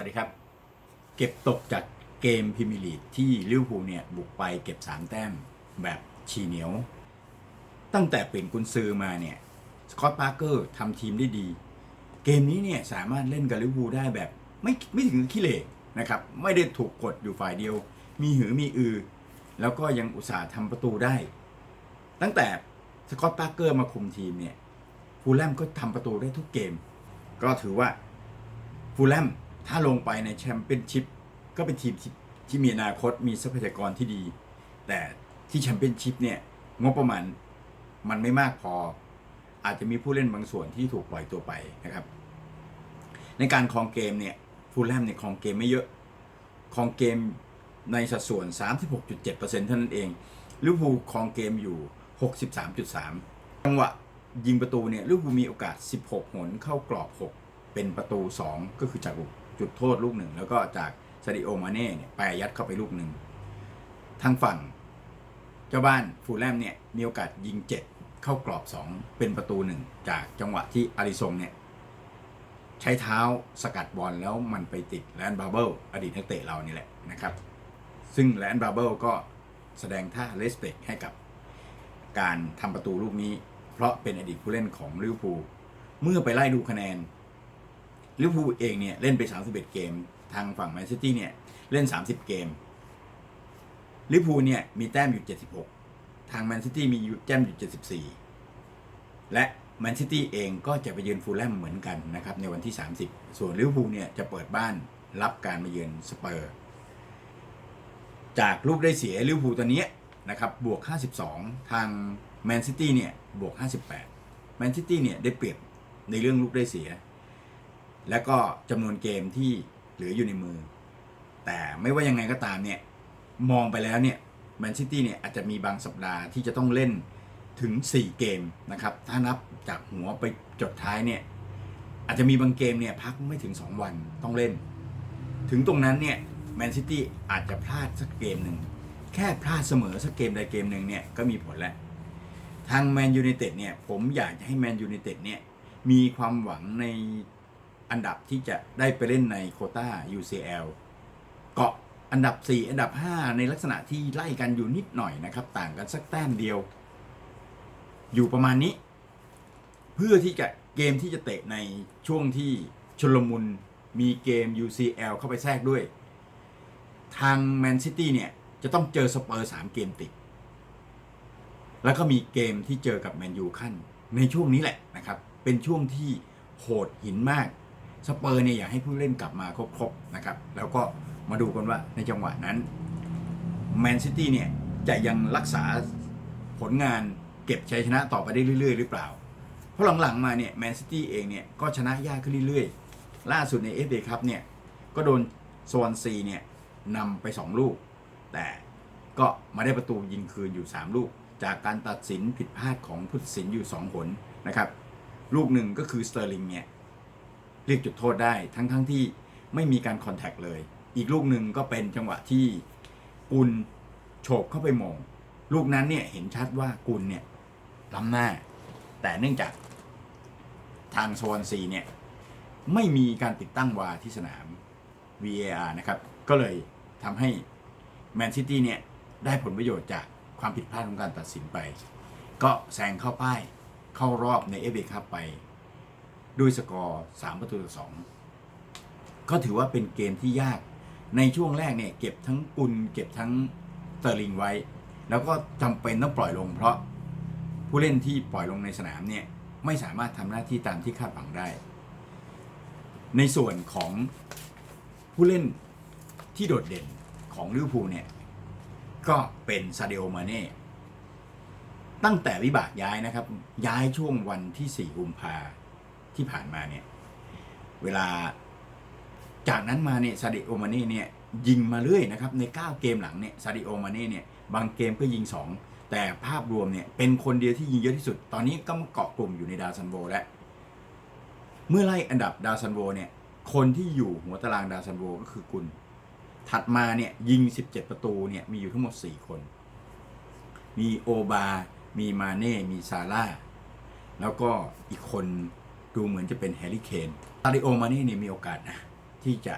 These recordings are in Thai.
วัสดีครับ เก็บตกจากเกมพรีเมีลีที่ลิเวอร์พูลเนี่ยบุกไปเก็บ 3 แต้มแบบฉีเหนียว ตั้งแต่เปลี่ยนกุนซือมาเนี่ยสกอตต์พาร์เกอร์ทำทีมได้ดี เกมนี้เนี่ยสามารถเล่นกับลิเวอร์พูลได้แบบไม่ไม่ถึงขี้เหร่นะครับ ไม่ได้ถูกกดอยู่ฝ่ายเดียว มีหือมีอือ แล้วก็ยังอุตส่าห์ทำประตูได้ ตั้งแต่สกอตต์พาร์เกอร์มาคุมทีมเนี่ยฟูลแลมก็ทำประตูได้ทุกเกม ก็ถือว่าฟูลแลม ถ้าลงไปในแชมเปี้ยนชิพก็เป็นทีมที่ทมีอนาคตมีทรัพยากรที่ดี แต่ที่แชมเปี้ยนชิพเนี่ยงบประมาณมันไม่มากพอ อาจจะมีผู้เล่นบางส่วนที่ถูกปล่อยตัวไปนะครับ ในการครองเกมเนี่ยฟูลแลมเนี่ยครองเกมไม่เยอะครองเกมในสัดส่วน 36.7%เท่านั้นเองลิเวอร์พูลครองเกมอยู่ 63.3 จังหวะยิงประตูเนี่ยลิเวอร์พูลมีโอกาส 16 หนเข้ากรอบ 6 เป็นประตู 2 ก็คือจาก จุดโทษลูกหนึ่ง แล้วก็จากซาดิโอมาเน่เนี่ยไปยัดเข้าไปลูกหนึ่ง ทางฝั่ง เจ้าบ้านฟูลแลมเนี่ยมีโอกาสยิง7เข้ากรอบ2เป็นประตูหนึ่งจากจังหวะที่อาริซงเนี่ยใช้เท้าสกัดบอลแล้วมันไปติดแลนบาร์เบิลอดีตนักเตะเรานี่แหละนะครับ ซึ่งแลนบาร์เบิลก็แสดงท่าเลสเปกให้กับการทำประตูลูกนี้ เพราะเป็นอดีตผู้เล่นของลิเวอร์พูลเมื่อไปไล่ดูคะแนน ลิเวอร์พูลเองเนี่ยเล่นไป 31 เกม ทางฝั่งแมนซิตี้เนี่ยเล่น 30 เกมลิเวอร์พูลเนี่ยมีแต้มอยู่ 76 ทางแมนซิตี้มีแต้มอยู่ 74 และแมนซิตี้เองก็จะไปเยือนฟูลแลมเหมือนกันนะครับในวันที่ 30 ส่วนลิเวอร์พูลเนี่ยจะเปิดบ้านรับการมาเยือนสเปอร์ จากลูกได้เสียลิเวอร์พูลตัวเนี้นะครับบวก 52 ทางแมนซิตี้เนี่ยบวก 58 แมนซิตี้เนี่ยได้เปรียบในเรื่องลูกได้เสีย และก็จำนวนเกมที่เหลืออยู่ในมือ แต่ไม่ว่ายังไงก็ตามเนี่ยมองไปแล้วเนี่ยแมนซิตี้เนี่ยอาจจะมีบางสัปดาห์ที่จะต้องเล่นถึง 4 เกมนะครับ ถ้านับจากหัวไปจดท้ายเนี่ยอาจจะมีบางเกมเนี่ยพักไม่ถึง 2 วันต้องเล่น ถึงตรงนั้นเนี่ยแมนซิตี้อาจจะพลาดสักเกมหนึ่งแค่พลาดเสมอสักเกมใดเกมหนึ่งเนี่ยก็มีผลแล้ว ทางแมนยู i นเต็ดเนี่ยผมอยากจะให้แมนยู i นเต็ดเนี่ยมีความหวังใน อันดับที่จะได้ไปเล่นในโคต้า UCL เกาะอันดับ 4 อันดับ 5 ในลักษณะที่ไล่กันอยู่นิดหน่อยนะครับ ต่างกันสักแต้มเดียว อยู่ประมาณนี้ เพื่อที่จะเกมที่จะเตะในช่วงที่ชลมุนมีเกม UCL เข้าไปแทรกด้วย ทางแมนซิตี้เนี่ยจะต้องเจอสเปอร์สามเกมติด แล้วก็มีเกมที่เจอกับแมนยูขั้น ในช่วงนี้แหละนะครับ เป็นช่วงที่โหดหินมาก สเปอร์เนี่ยอยากให้ผู้เล่นกลับมาครบๆนะครับ แล้วก็มาดูกันว่าในจังหวะนั้นแมนซิตี้เนี่ยจะยังรักษาผลงานเก็บชัยชนะต่อไปได้เรื่อย ๆ หรือเปล่า เพราะหลังๆมาเนี่ยแมนซิตี้เองเนี่ยก็ชนะยากขึ้นเรื่อยๆ ล่าสุดในเอฟเอครับเนี่ยก็โดนโซนซีเนี่ยนำไป 2 ลูก แต่ก็มาได้ประตูยิงคืนอยู่ 3 ลูก จากการตัดสินผิดพลาดของผู้ตัดสินอยู่ 2 ผลนะครับ ลูกหนึ่งก็คือสเตอร์ลิงเนี่ย เรียกจุดโทษได้ ทั้งๆทที่ไม่มีการคอนแทคเลย อีกลูกหนึ่งก็เป็นจังหวะที่กุลโฉบเข้าไปมอง ลูกนั้นเนี่ยเห็นชัดว่ากุลเนี่ยล้ำหน้า แต่เนื่องจากทางโซนซีเนี่ยไม่มีการติดตั้งวาที่สนาม VAR นะครับ ก็เลยทำให้แมนซิตี้เนี่ยได้ผลประโยชน์จากความผิดพลาดของการตัดสินไป ก็แซงเข้าป้ายเข้ารอบในเอฟเอคัพไป ด้วยสกอร์3ประตูต่อ2ก็ถือว่าเป็นเกมที่ยากในช่วงแรกเนี่ยเก็บทั้งกุลเก็บทั้งเตอร์ลิงไว้ แล้วก็จำเป็นต้องปล่อยลง เพราะผู้เล่นที่ปล่อยลงในสนามเนี่ยไม่สามารถทำหน้าที่ตามที่คาดหวังได้ ในส่วนของผู้เล่นที่โดดเด่นของลิเวอร์พูลเนี่ยก็เป็นซาเดโอมาเน่ตั้งแต่วิบากย้ายนะครับ ย้ายช่วงวันที่ 4 กุมภา ที่ผ่านมาเนี่ย เวลาจากนั้นมาเนี่ยซาดิโอมาเน่เนี่ยยิงมาเรื่อยนะครับ ใน 9 เกมหลังเนี่ยซาดิโอมาเน่เนี่ยบางเกมก็ยิง 2 แต่ภาพรวมเนี่ยเป็นคนเดียวที่ยิงเยอะที่สุด ตอนนี้ก็มาเกาะกลุ่มอยู่ในดาวซันโวแล้ว เมื่อไล่อันดับดาวซันโวเนี่ยคนที่อยู่หัวตารางดาวซันโวก็คือกุลถัดมาเนี่ยยิง 17 ประตูเนี่ยมีอยู่ทั้งหมด 4 คน มีโอบา มีมาเน่ มีซาร่า แล้วก็อีกคน ดูเหมือนจะเป็นแฮร์รี่เคนตาริโอมาเน่เนี่ยมีโอกาสนะที่จะ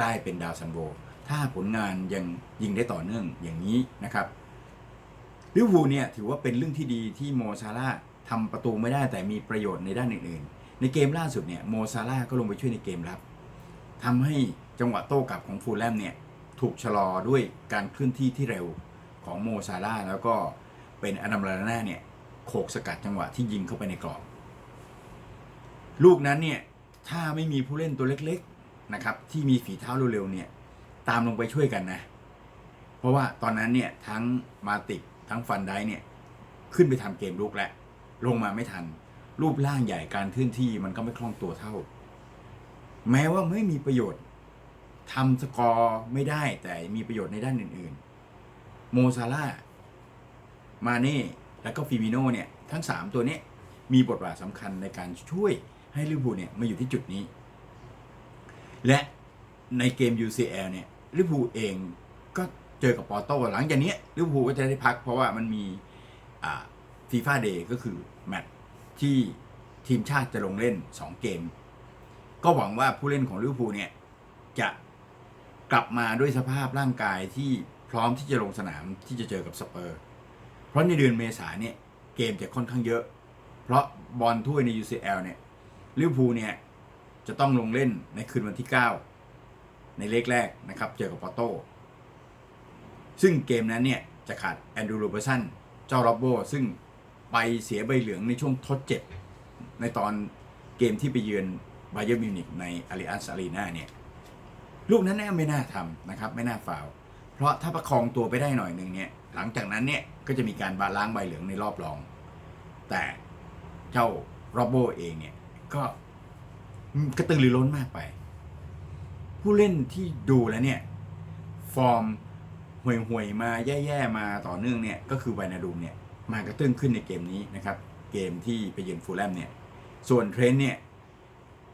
ได้เป็นดาวซันโวถ้าผลงานยังยิงได้ต่อเนื่องอย่างนี้นะครับลิเวอร์พูลเนี่ยถือว่าเป็นเรื่องที่ดีที่โมซาร่าทำประตูไม่ได้แต่มีประโยชน์ในด้านอื่นๆ ในเกมล่าสุดเนี่ยโมซาร่าก็ลงไปช่วยในเกมรับทำให้จังหวะโต้กลับของฟูลแลมเนี่ยถูกชะลอด้วยการเคลื่อนที่ที่เร็วของโมซาร่าแล้วก็เป็นอดัมลาน่าเนี่ยโขกสกัดจังหวะที่ยิงเข้าไปในกรอบ ลูกนั้นเนี่ยถ้าไม่มีผู้เล่นตัวเล็กๆนะครับ ที่มีฝีเท้าเร็วๆเนี่ยตามลงไปช่วยกันนะ เพราะว่าตอนนั้นเนี่ยทั้งมาติกทั้งฟันไดเนี่ยขึ้นไปทำเกมลุกแล้วลงมาไม่ทัน รูปร่างใหญ่การเคลื่อนที่มันก็ไม่คล่องตัวเท่า แม้ว่าไม่มีประโยชน์ทำสกอร์ไม่ได้แต่มีประโยชน์ในด้านอื่นๆ โมซาร่ามาเน่ แล้วก็ฟิมิโนเนี่ย ทั้ง 3 ตัวนี้มีบทบาทสำคัญในการช่วย ให้ลิเวอร์พูลเนี่ยมาอยู่ที่จุดนี้ และในเกม UCL เนี่ยลิเวอร์พูลเองก็เจอกับปอร์โตหลังจากนี้ลิเวอร์พูลก็จะได้พักเพราะว่ามันมีฟีฟ่าเดย์ก็คือแมตช์ที่ทีมชาติจะลงเล่น 2 เกม ก็หวังว่าผู้เล่นของลิเวอร์พูลเนี่ยจะกลับมาด้วยสภาพร่างกายที่พร้อมที่จะลงสนามที่จะเจอกับสเปอร์ เพราะในเดือนเมษาเนี่ยเกมจะค่อนข้างเยอะ เพราะบอลถ้วยใน UCL เนี่ย ลิเวอร์พูลเนี่ยจะต้องลงเล่นในคืนวันที่ 9 ในเลขแรกนะครับ เจอกับปอร์โตซึ่งเกมนั้นเนี่ยจะขาดแอนดรูโรเบอร์สันเจ้าโรบโบซึ่งไปเสียใบเหลืองในช่วงทดเจ็บ ในตอนเกมที่ไปเยือนไบเยอร์มิวนิกในอาริอันซารีนาเนี่ยลูกนั้นแน่ไม่น่าทำนะครับ ไม่น่าฟาวเพราะถ้าประคองตัวไปได้หน่อยหนึ่งเนี่ยหลังจากนั้นเนี่ยก็จะมีการบาล้างใบเหลืองในรอบรอง แต่เจ้าโรบโบเองเนี่ย ก็กระตือรือร้นมากไป ผู้เล่นที่ดูแล้วเนี่ย ฟอร์มห่วยๆมาแย่ๆมาต่อเนื่องเนี่ย ก็คือไวนาดูมเนี่ย มากระตื้นขึ้นในเกมนี้นะครับ เกมที่ไปเยือนฟูลแลมเนี่ย ส่วนเทรนเนี่ย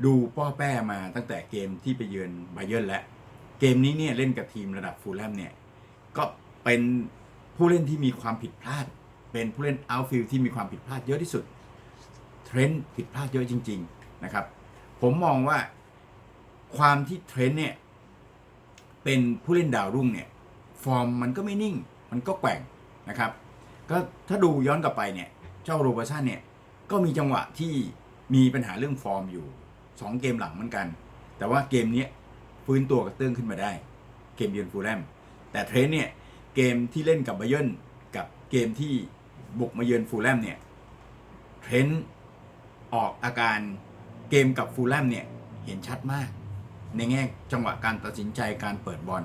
ดูป้อแป้มาตั้งแต่เกมที่ไปเยือนไบเยร์แล้วเกมนี้เนี่ยเล่นกับทีมระดับฟูลแลมเนี่ย ก็เป็นผู้เล่นที่มีความผิดพลาด เป็นผู้เล่นเอาฟิลที่มีความผิดพลาดเยอะที่สุด เทรนต์ผิดพลาดเยอะจริง ๆนะครับ ผมมองว่าความที่เทรนต์เนี่ยเป็นผู้เล่นดาวรุ่งเนี่ยฟอร์มมันก็ไม่นิ่ง มันก็แกว่งนะครับ ก็ถ้าดูย้อนกลับไปเนี่ยเจ้าโรเบอร์สันเนี่ยก็มีจังหวะที่มีปัญหาเรื่องฟอร์มอยู่ 2 เกมหลังเหมือนกัน แต่ว่าเกมนี้ฟื้นตัวกระเตื้องขึ้นมาได้ เกมเยือนฟูลแลมแต่เทรนต์เนี่ยเกมที่เล่นกับไบเยร์นกับเกมที่บุกมาเยือนฟูลแลมเนี่ยเทรน ออกอาการเกมกับฟูลแลมเนี่ยเห็นชัดมาก ในแง่จังหวะการตัดสินใจการเปิดบอล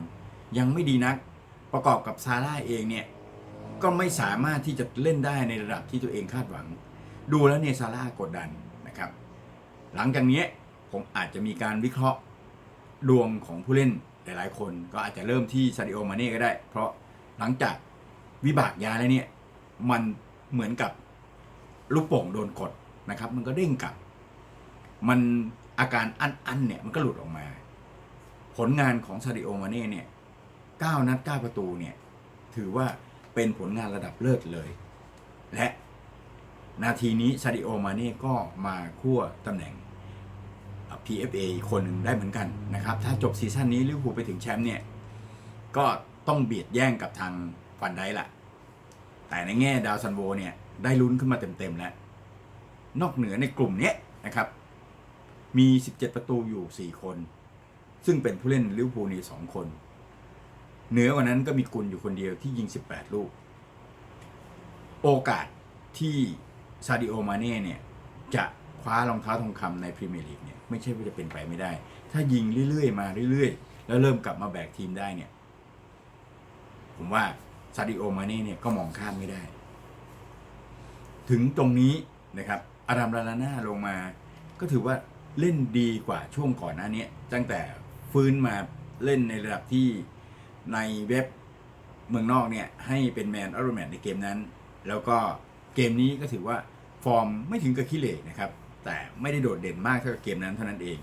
ยังไม่ดีนักประกอบกับซาร่าเองเนี่ยก็ไม่สามารถที่จะเล่นได้ในระดับที่ตัวเองคาดหวัง ดูแล้วเนี่ยซาร่ากดดันนะครับ หลังจากนี้ผมอาจจะมีการวิเคราะห์ดวงของผู้เล่นหลายๆ คนก็อาจจะเริ่มที่ซาดิโอมาเน่ก็ได้ เพราะหลังจากวิบากยาแล้วเนี่ยมันเหมือนกับลูกโป่งโดนกด นะครับ มันก็เด้งกลับ มันอาการอันๆเนี่ยมันก็หลุดออกมา ผลงานของซาดิโอมาเน่เนี่ยเก้านัดเก้าประตูเนี่ย ถือว่าเป็นผลงานระดับเลิศเลย และนาทีนี้ซาดิโอมาเน่ก็มาคั่วตำแหน่ง PFA อีกคนหนึ่งได้เหมือนกันนะครับ ถ้าจบซีซั่นนี้ลิเวอร์พูลไปถึงแชมป์เนี่ย ก็ต้องเบียดแย่งกับทางฟันได้ละแต่ในแง่ดาวซันโวเนี่ย ได้ลุ้นขึ้นมาเต็มๆแล้ว นอกเหนือในกลุ่มนี้นะครับ มี 17 ประตูอยู่ 4 คน ซึ่งเป็นผู้เล่นลิเวอร์พูลนี่2คน เหนือกว่านั้นก็มีกุลอยู่คนเดียวที่ยิง 18 ลูก โอกาสที่ซาดิโอมาเน่เนี่ยจะคว้ารองเท้าทองคำในพรีเมียร์ลีกเนี่ยไม่ใช่ว่าจะเป็นไปไม่ได้ ถ้ายิงเรื่อยๆ มาเรื่อยๆ แล้วเริ่มกลับมาแบกทีมได้เนี่ย ผมว่าซาดิโอมาเน่เนี่ยก็มองข้ามไม่ได้ ถึงตรงนี้นะครับ อาดัมลาลาน่าลงมา ก็ถือว่าเล่นดีกว่าช่วงก่อนหน้านี้ตั้งแต่ฟื้นมาเล่นในระดับที่ในเว็บเมืองนอกเนี่ยให้เป็นแมนออร์แมนในเกมนั้น แล้วก็เกมนี้ก็ถือว่าฟอร์มไม่ถึงกับขี้เหร่นะครับ แต่ไม่ได้โดดเด่นมากเท่ากับเกมนั้นเท่านั้นเอง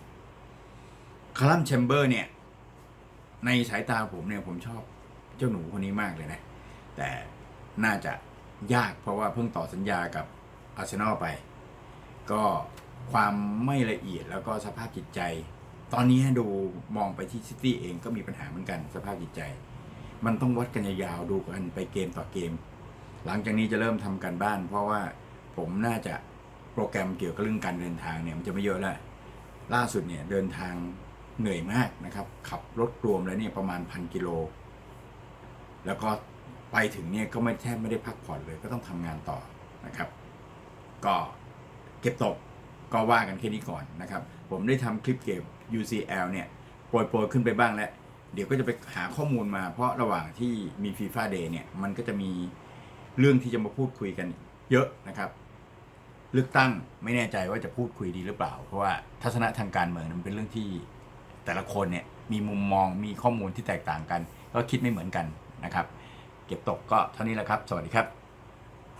คารัมแชมเบอร์เนี่ยในสายตาผมเนี่ยผมชอบเจ้าหนูคนนี้มากเลยนะ แต่น่าจะยากเพราะว่าเพิ่งต่อสัญญากับอาร์เซนอลไป ก็ความไม่ละเอียดแล้วก็สภาพจิตใจ ตอนนี้ดูมองไปที่ซิตี้เองก็มีปัญหาเหมือนกันสภาพจิตใจ มันต้องวัดกันยาวๆดูกันไปเกมต่อเกม หลังจากนี้จะเริ่มทำการบ้าน เพราะว่าผมน่าจะโปรแกรมเกี่ยวกับเรื่องการเดินทางเนี่ยมันจะไม่เยอะแล้วล่าสุดเนี่ยเดินทางเหนื่อยมากนะครับ ขับรถรวมแล้วเนี่ยประมาณพันกิโล แล้วก็ไปถึงเนี่ยก็ไม่แทบไม่ได้พักผ่อนเลยก็ต้องทำงานต่อนะครับ ก็ เก็บตกก็ว่ากันแค่นี้ก่อนนะครับ ผมได้ทำคลิปเก็บ UCL เนี่ยโปรยโปรยขึ้นไปบ้างแล้ว เดี๋ยวก็จะไปหาข้อมูลมา เพราะระหว่างที่มี FIFA Day เนี่ย มันก็จะมีเรื่องที่จะมาพูดคุยกันเยอะนะครับ เลือกตั้งไม่แน่ใจว่าจะพูดคุยดีหรือเปล่า เพราะว่าทัศนะทางการเมืองนั้นเป็นเรื่องที่แต่ละคนเนี่ยมีมุมมองมีข้อมูลที่แตกต่างกัน ก็คิดไม่เหมือนกันนะครับ เก็บตกก็เท่านี้แหละครับ สวัสดีครับ